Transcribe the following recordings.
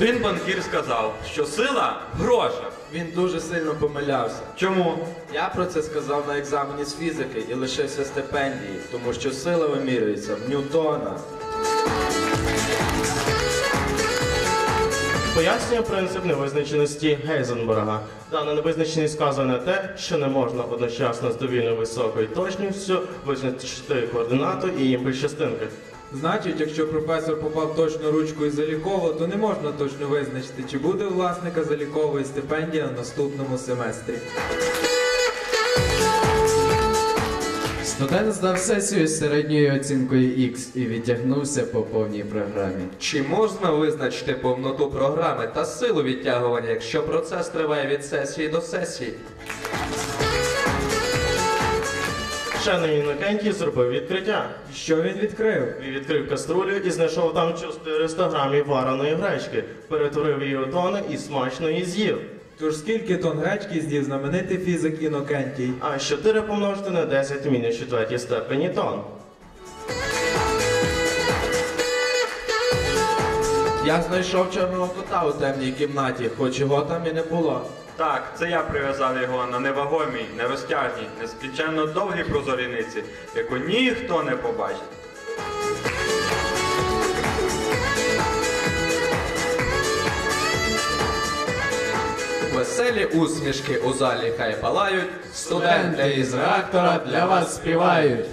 Один банкір сказав, що сила в грошах. Він дуже сильно помилявся. Чому? Я про це сказав на екзамені з фізики і лишився стипендії, тому що сила вимірюється в Ньютона. Пояснює принцип невизначеності Гейзенберга. Дана невизначеність вказує на те, що не можна одночасно з довільно високою точністю визначити координату і імпульс частинки. Значить, якщо професор попав точно ручкою заліково, то не можна точно визначити, чи буде у власника залікової стипендія на наступному семестрі. Студент здав сесію з середньою оцінкою X і відтягнувся по повній програмі. Чи можна визначити повноту програми та силу відтягування, якщо процес триває від сесії до сесії? Вчений Інокентій зробив відкриття. Що він відкрив? Він відкрив каструлю і знайшов там 400 грамів вареної гречки, перетворив її у тони і смачно її з'їв. Тож скільки тонн гречки з'їв знаменитий фізик Інокентій? А 4 помножити на 10 в мінус четвертій степені тонн. Я знайшов чорного кота у темній кімнаті, хоч його там і не було. Так, це я прив'язав його на невагомій, нерозтяжній, нескінченно довгій прозоріниці, яку ніхто не побачить. Веселі усмішки у залі хай палають. Студенти із реактора для вас співають.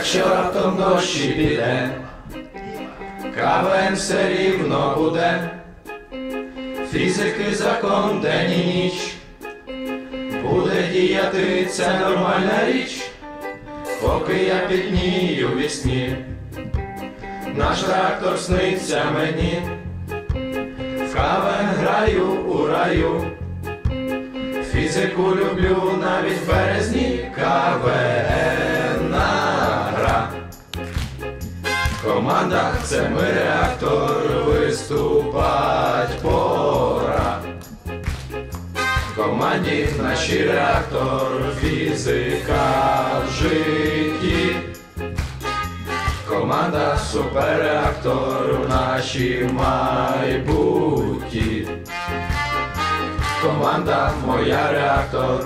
Якщо раптом дощі піде, КВН все рівно буде. Фізики закон день і ніч. Буде діяти ця нормальна річ, поки я піднію вісні. Наш реактор сниться мені, в КВН граю у раю. Фізику люблю навіть в березні КВН Команда це ми реактор виступать пора. В команді наші реактор, фізика в житті. Команда суперреактор, наші майбутті. Команда моя реактор.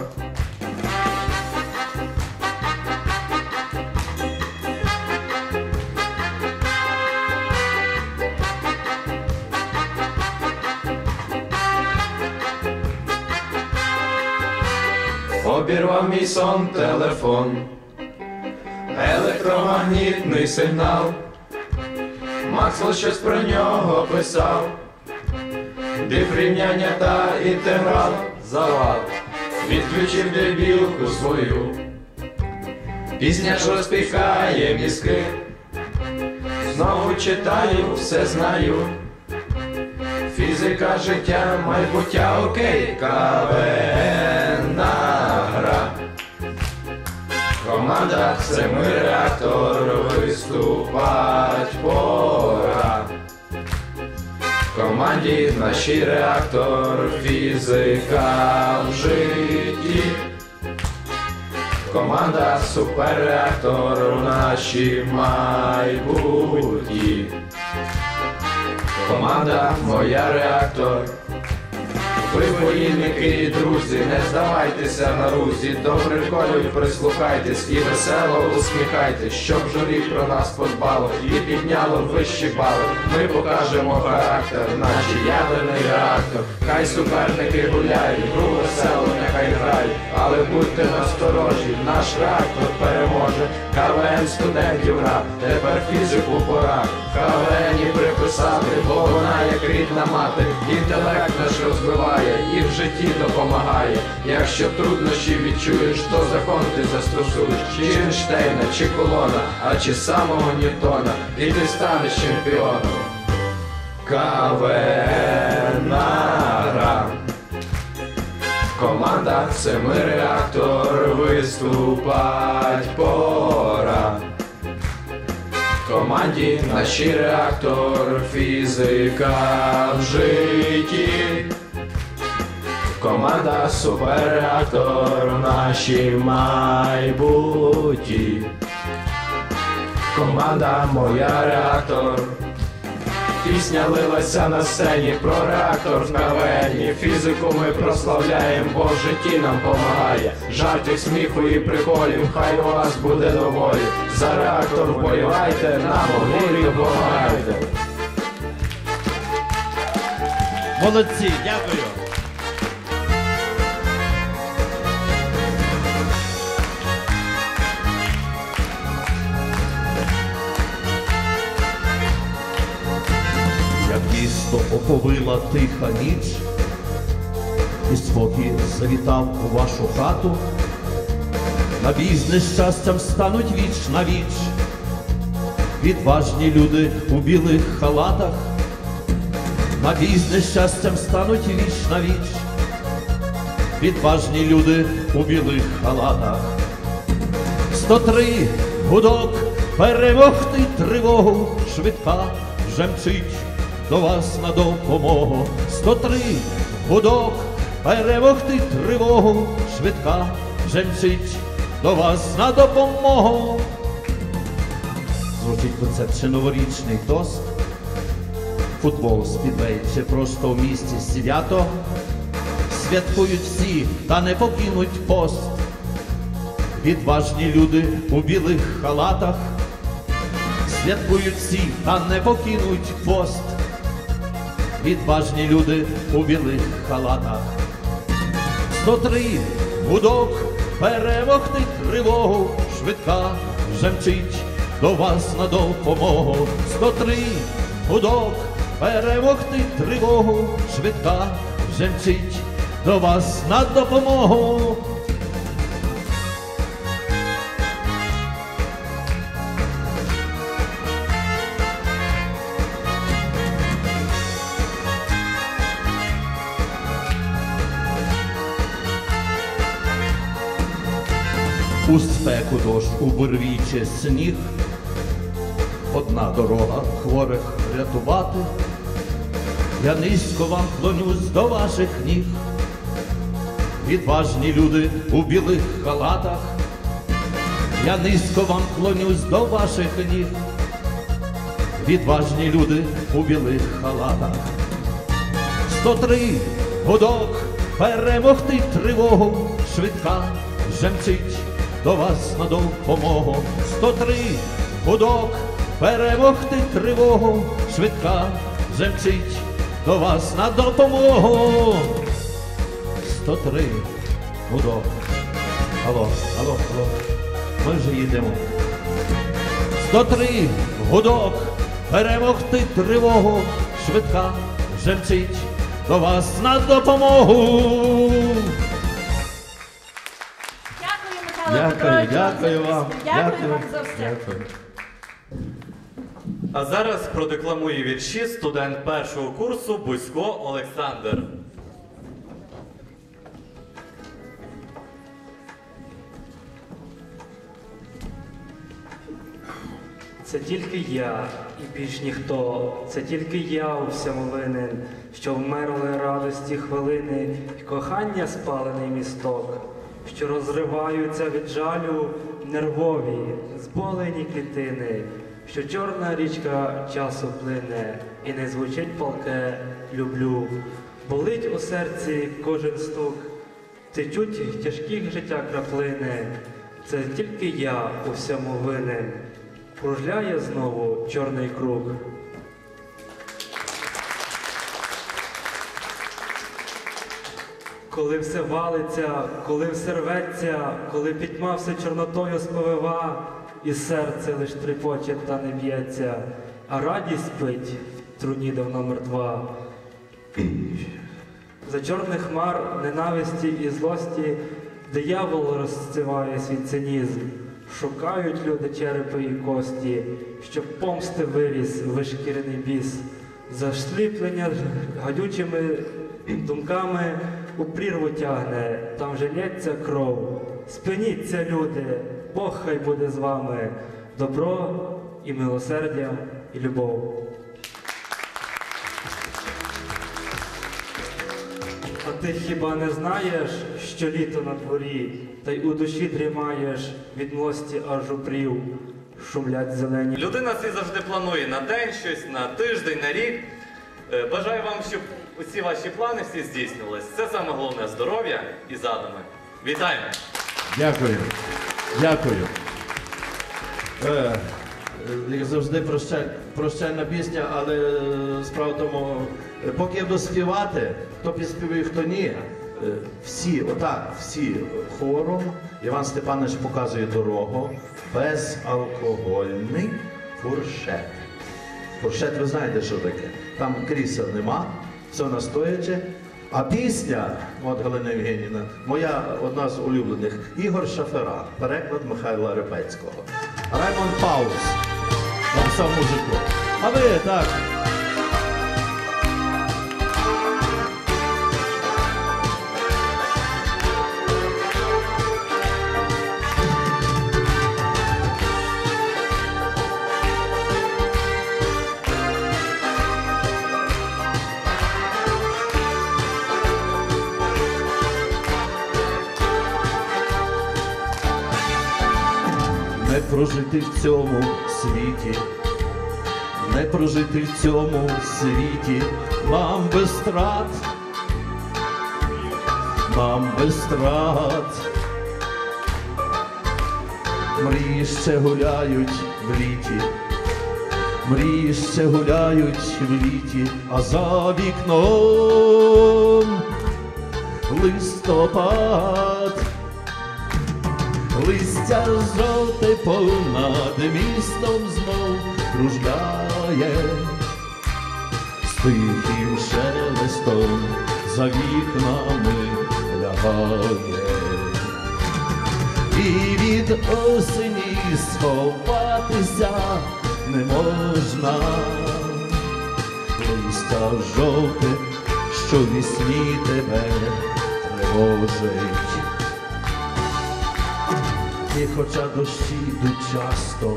Обірвав мій сон телефон, електромагнітний сигнал. Максвелл щось про нього писав. Диф рівняння та інтеграл завал. Відключив дебілку свою. Пісня ж розпікає мізки. Знову читаю, все знаю. Фізика життя, майбуття, окей, КВН. Команда це ми реактор, виступать пора. В команді нашій реактор, фізика в житті. Команда суперреактор, наші майбутні. Команда моя реактор. Ви воїнники, і друзі, не здавайтеся на рузі, добре колють, прислухайтесь і весело усміхайтесь, щоб журі про нас подбало і підняло вищі бали. Ми покажемо характер, наче ядерний реактор. Хай суперники гуляють, гру весело нехай грають, але будьте насторожі, наш реактор переможе. КВН студентів гра, тепер фізику пора. КВНі приписати, бо вона як рідна мати, інтелект наш розвиває і в житті допомагає. Якщо труднощі відчуєш, то закон ти застосуєш. Чи Ейнштейна, чи колона, а чи самого Ньютона, і ти станеш чемпіоном. КВН. Команда це ми реактор, виступать пора. В команді наші реактор, фізика в житті. Команда суперреактор в нашій майбутті. Команда моя реактор. Пісня лилася на сцені про реактор в кавені. Фізику ми прославляємо, бо в житті нам помагає. Жартів, сміху і приколів, хай у вас буде доволі. За реактор вболівайте, нам могилі допомагайте. Молодці, дякую. Місто тиха ніч, і спокій завітав у вашу хату, на бій з стануть віч на віч, відважні люди у білих халатах, на бій з стануть віч на віч, відважні люди у білих халатах. 103 гудок перемогти тривогу швидка вже до вас на допомогу. 103 гудок перемогти тривогу швидка вже мчить до вас на допомогу. Звучить концерт чи новорічний тост. Футбол, спідвей чи просто в місті свято. Святкують всі та не покинуть пост. Відважні люди у білих халатах святкують всі, та не покинуть пост. Відважні люди у білих халатах. 103 гудок перемогти тривогу, швидка вже до вас на допомогу. 103 гудок перемогти тривогу, швидка вже мчить до вас на допомогу. У спеку дощ, у бурві сніг, одна дорога хворих рятувати. Я низько вам клонюсь до ваших ніг. Відважні люди у білих халатах. Я низько вам клонюсь до ваших ніг. Відважні люди у білих халатах. 103 гудок перемогти тривогу швидка вже мчить до вас на допомогу. 103 гудок перемогти тривогу швидка вже мчить до вас на допомогу. 103 гудок. Алло, алло, алло. Ми вже їдемо. 103 гудок перемогти тривогу швидка вже до вас на допомогу. Дякую, Дякую, вам. Дякую вам за все. Дякую. А зараз продекламує вірші студент першого курсу Бузько Олександр. Це тільки я і більш ніхто, це тільки я у всьому винен, що вмерли радості хвилини, і кохання спалений місток, що розриваються від жалю нервові, зболені клітини, що чорна річка часу плине, і не звучить палке люблю. Болить у серці кожен стук, течуть тяжких життя краплини. Це тільки я у всьому винен. Кружляє знову чорний круг. Коли все валиться, коли все рветься, коли пітьма все чорнотою сповива, і серце лиш трепоче та не б'ється, а радість спить в труні давно мертва. За чорних хмар ненависті і злості диявол розциває свій цинізм. Шукають люди черепи і кості, щоб помсти виріс вишкірений біс, засліплення гадючими думками у прірву тягне, там же лється кров. Спиніться, люди, Бог хай буде з вами, добро і милосердя, і любов. А ти хіба не знаєш, що літо на дворі, та й у душі дрімаєш від млості аж упрів, шумлять зелені. Людина всі завжди планує на день щось, на тиждень, на рік. Е, Бажаю вам, щоб усі ваші плани всі здійснились. Це саме головне здоров'я і задуми. Вітаємо! Дякую. Дякую. Е, е, як завжди прощаль, прощальна пісня, але е, справа в тому, поки я буду співати, хто підспівує, хто ні. Всі, отак, всі хором. Іван Степанович показує дорогу. Безалкогольний фуршет. Фуршет, ви знаєте, що таке? Там крісел нема, все настояче. А пісня, от Галина Євгенівна, моя одна з улюблених, Ігор Шафера, переклад Михайла Репецького. Раймонд Паулс. Написав музику. А ви так. Прожити в цьому світі, не прожити в цьому світі, нам без страт, нам без страт. Мрії ще гуляють в літі, мрії ще гуляють в літі, а за вікном листопад. Листя жовте понад містом знов кружляє, з шелестом за вікнами лягає, і від осені сховатися не можна, листя жовте, що вісні тебе тривожить. І хоча дощі йдуть часто,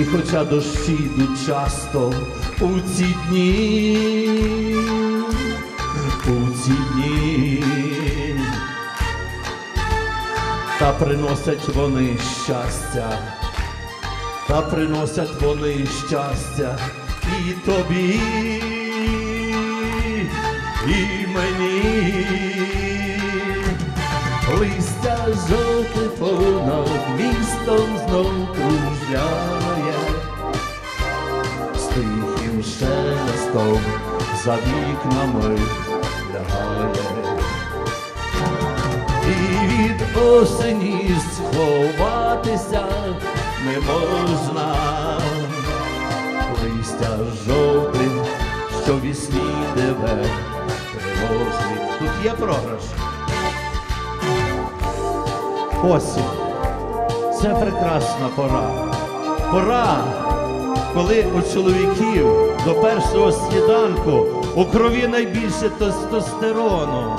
і хоча дощі йдуть часто у ці дні, у ці дні, та приносять вони щастя, та приносять вони щастя і тобі, і мені листя понад містом знов кружляє, з тихим шелестом за вікнами лягає, і від осені сховатися не можна, листя жовте, що вісні тебе тривожить. Тут є програш. Осінь. Це прекрасна пора. Пора, коли у чоловіків до першого сніданку у крові найбільше тестостерону.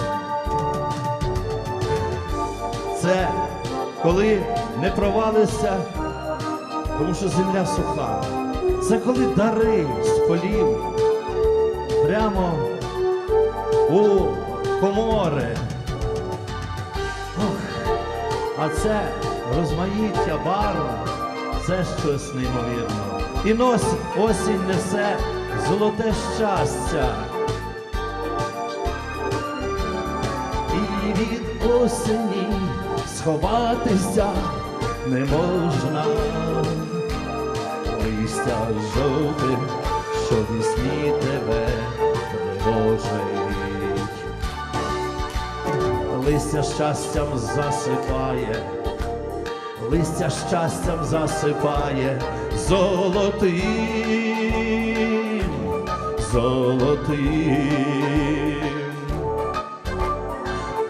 Це коли не провалися, тому що земля суха. Це коли дари з полів прямо у комори. А це розмаїття барв, це щось неймовірно. І носить осінь несе золоте щастя. І від осені сховатися не можна. Листя жовте, що вісні тебе тривожить листя щастям засипає, листя щастям засипає золотим, золотим.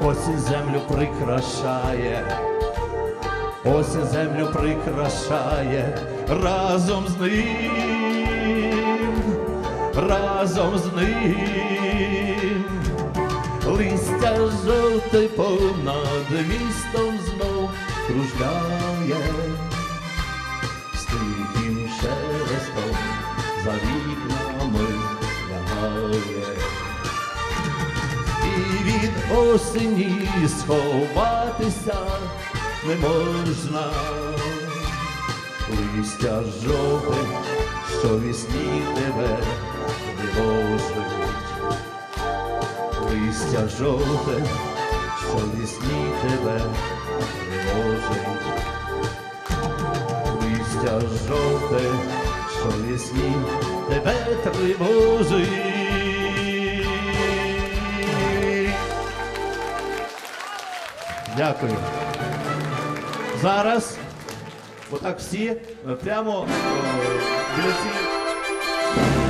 Осінь землю прикрашає, осінь землю прикрашає разом з ним, разом з ним. Листя жовте понад містом знов кружляє, з тихим шелестом за вікнами лягає. І від осені сховатися не можна. Листя жовте, що вісні тебе виложить. Листя жовте, що вісні тебе виложить. Листя жовте, що вісні тебе тривожить. Дякую. Зараз, отак всі, е, прямо е, біля цієї